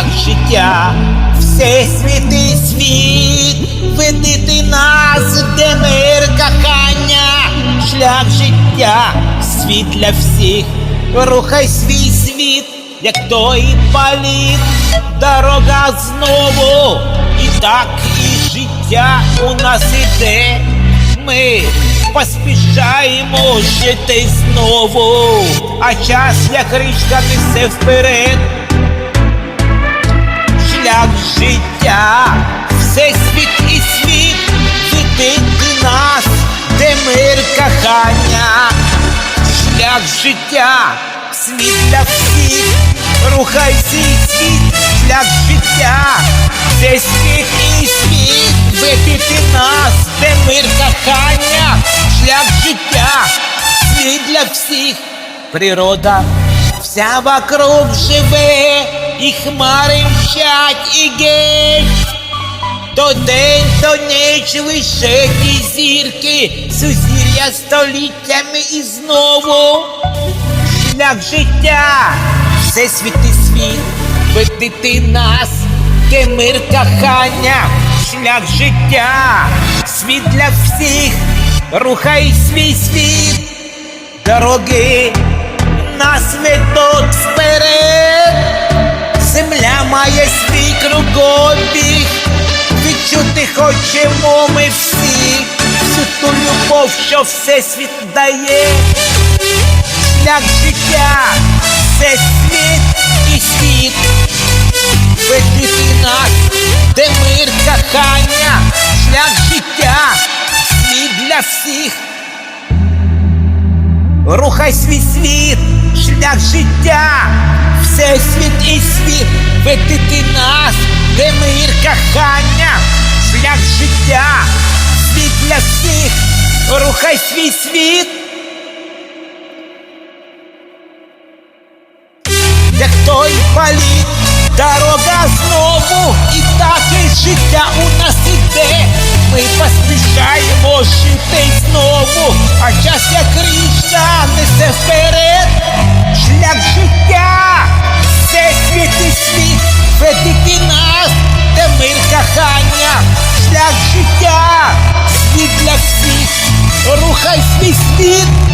шлях життя, всесвіти світ, веди нас, де мир кохання, шлях життя, світ для всіх, рухай свій світ, як той політ, дорога знову, і так і життя у нас іде. Ми поспішаємо жити знову, а час, як річка, несе вперед. Кохання. Шлях життя, світ для всіх, рухай свій світ, шлях життя, всесвіт і світ, веди нас, де мир кохання, шлях життя, світ для всіх, природа вся вокруг живе, і хмари мчать, і геть. То день, то ніч лише ті зірки, сузір'я століттями і знову. Шлях життя, всесвіт і світ, веди ти нас, де мир кохання, шлях життя, світ для всіх, рухай свій світ, дороги нас ведуть вперед. Земля має свій кругобіг, відчути хочемо ми всі, всю ту любов, що всесвіт дає, шлях життя, всесвіт і світ, веди нас, де мир кохання, шлях життя, світ для всіх. Рухай свій світ, шлях життя, всесвіт і світ, веди ти нас, мир кохання, шлях життя, світ для всіх, рухай свій світ. Як той політ, дорога знову, і так і життя у нас іде. Ми поспішаємо жити знову, а час як річка несе вперед, guys, Miss Pete!